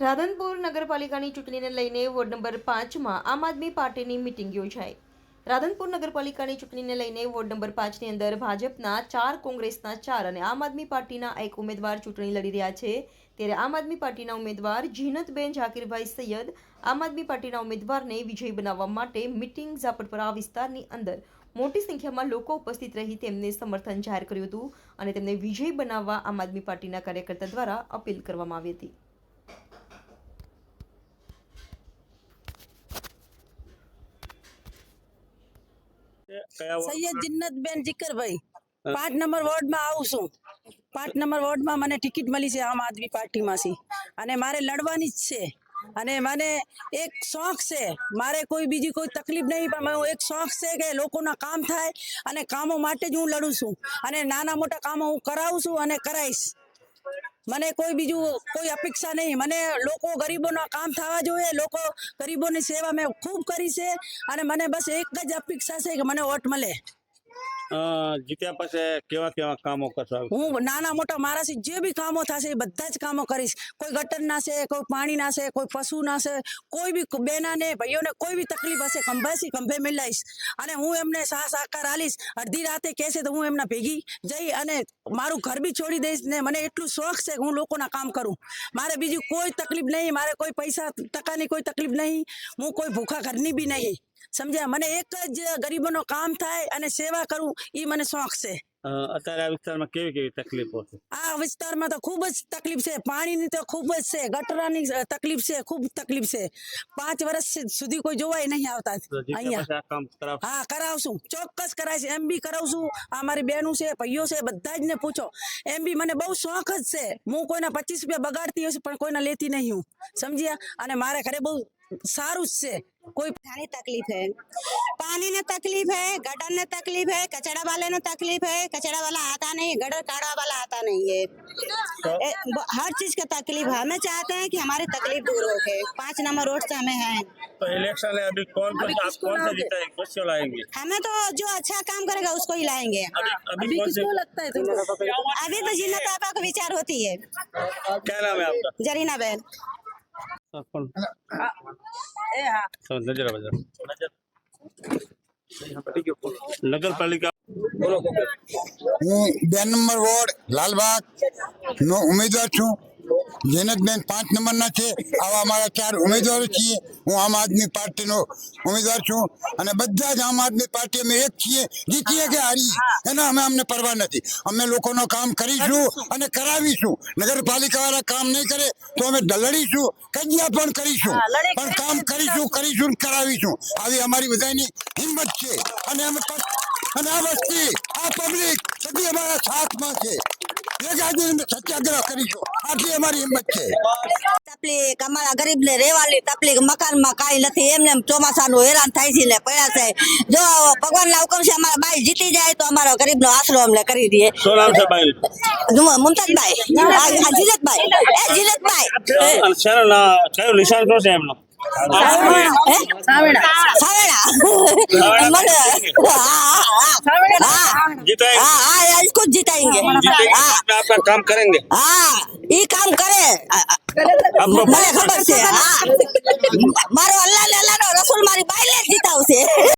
રાધનપુર નગરપાલિકાની ચૂંટણીને લઈને વોર્ડ નંબર પાંચમાં આમ આદમી પાર્ટીની મિટિંગ યોજાઈ. રાધનપુર નગરપાલિકાની ચૂંટણીને લઈને વોર્ડ નંબર પાંચની અંદર ભાજપના ચાર, કોંગ્રેસના ચાર અને આમ આદમી પાર્ટીના એક ઉમેદવાર ચૂંટણી લડી રહ્યા છે. ત્યારે આમ આદમી પાર્ટીના ઉમેદવાર જીનતબેન ઝાકીરભાઈ સૈયદ આમ આદમી પાર્ટીના ઉમેદવારને વિજય બનાવવા માટે મિટિંગ ઝાપટપરા વિસ્તારની અંદર મોટી સંખ્યામાં લોકો ઉપસ્થિત રહી તેમને સમર્થન જાહેર કર્યું હતું અને તેમને વિજય બનાવવા આમ આદમી પાર્ટીના કાર્યકર્તા દ્વારા અપીલ કરવામાં આવી હતી. સૈયદ જિન્નતબેન જીકરભાઈ. પાંચ નંબર વોર્ડમાં આવું છું. પાંચ નંબર વોર્ડમાં મને ટિકિટ મળી છે આમ આદમી પાર્ટીમાંથી. અને મારે લડવાની જ છે. અને મને એક શોખ છે. મારે કોઈ બીજી કોઈ તકલીફ નહીં પણ હું એક શોખ છે કે લોકોના કામ થાય અને કામો માટે જ હું લડું છું. અને નાના મોટા કામો હું કરાવું છું અને કરાવીશ મને કોઈ બીજું કોઈ અપેક્ષા નહીં. મને લોકો ગરીબોના કામ થવા જોઈએ. લોકો ગરીબોની સેવા મેં ખૂબ કરી છે. અને મને બસ એક જ અપેક્ષા છે કે મને વોટ મળે. જીત્યા પછી કેવા કેવા કામો કરશો? હું નાના મોટા મારાથી જે બી કામો થશે એ બધા જ કામો કરીશ. કોઈ ગટર ના છે કોઈ પાણી ના છે કોઈ પશુ ના છે કોઈ બી બેનાને, ભાઈઓને કોઈ બી તકલીફ હશે ખંભાથી ખંભે મિલાઈશ. અને હું એમને સાહ આકાર આલીશ અડધી રાતે કહેશે તો હું એમના ભેગી જઈ અને મારું ઘર બી છોડી દઈશ ને મને એટલું શોખ છે કે હું લોકોના કામ કરું. મારે બીજું કોઈ તકલીફ નહીં, મારે કોઈ પૈસા, ટકાની કોઈ તકલીફ નહીં. હું કોઈ ભૂખા ઘરની બી નહીં. સમજ્યા? મને એક જ ગરીબોનો કામ થાય અને સેવા કરું એ મને શોખ છે. અત્યારે આ વિસ્તારમાં કેવી કેવી તકલીફો છે? આ વિસ્તારમાં તો ખૂબ જ તકલીફ છે. પાણીની તો ખૂબ જ છે. ગટરાની તકલીફ છે. ખૂબ તકલીફ છે. પાંચ વર્ષ સુધી કોઈ જોવાય નહીં આવતા. અહીંયા. હા કરાવશું. ચોક્કસ કરાય છે. એમ બી કરાવશું. આ મારી બહેનું છે ભાઈઓ છે બધા જ ને પૂછો. એમ બી મને બહુ શોખ જ છે. હું કોઈના પચીસ રૂપિયા બગાડતી હોઈશ પણ કોઈના લેતી નહીં હું. સમજ્યા? અને મારે ઘરે બહુ સારું જ છે. કોઈ खाने तकलीफ़ है? पानी ने तकलीफ़ है गटर ने तकलीफ़ है कचरा वाले ने तकलीफ़ है कचरा वाला आता नहीं गटर काढ़ा वाला आता नहीं है। ए, हर चीज़ का तकलीफ़ है हमें चाहते हैं कि हमारी तकलीफ़ दूर हो के पाँच नंबर रोड से हमें है। तो इलेक्शन है अभी कौन कौन आप कौन सा जीता है? किसको लाएँगे? हमें तो जो अच्छा काम करेगा उसको ही लाएँगे। अभी अभी अभी कौन से किसको लगता है अभी तो जिन्ना पापा को विचार होती है। क्या नाम है आपका? जरीना बहन। નગરપાલિકા હું બે નંબર વોર્ડ લાલબાગ. નો ઉમેદવાર છું. જેનતબેન પાંચ નંબરના છે. આવા અમારા ચાર ઉમેદવારો છીએ. હું આમ આદમી પાર્ટીનો ઉમેદવાર છું અને બધા જ આમ આદમી પાર્ટી અમે એક છીએ. જીતીએ કે હારી એના અમે અમને પરવા નથી. અમે લોકોનો કામ કરીશું અને કરાવીશું. નગરપાલિકા વાળા કામ નહીં કરે તો અમે લડીશું કજિયા પણ કરીશું. પણ કામ કરીશું કરીશું કરાવીશું. આવી અમારી બધાની હિંમત છે. અને અમે અને આ વસ્તી આ પબ્લિક બધી અમારા સાથમાં છે. થઈને અમે સત્યાગ્રહ કરીશું. આટલી અમારી હિંમત છે. તકલીફ અમારા ગરીબ ને રહેવાની તકલીફ મકાનમાં કઈ નથી. એમને એમ ચોમાસાનું હેરાન થાય છે ને પડ્યા છે. જો ભગવાન ના હુકમ છે અમારા બાઈ જીતી જાય તો અમારો ગરીબ નો આશરો અમને કરી દે. મુમતાજભાઈ. જીલતભાઈ. એ જીલતભાઈ. કયું નિશાન શું છે એમનું? इसको जिताएंगे आपका काम करेंगे हाँ ये काम करे खबर से मारो अल्लाह अल्लाह रसूल मारी बाइले जीता उसे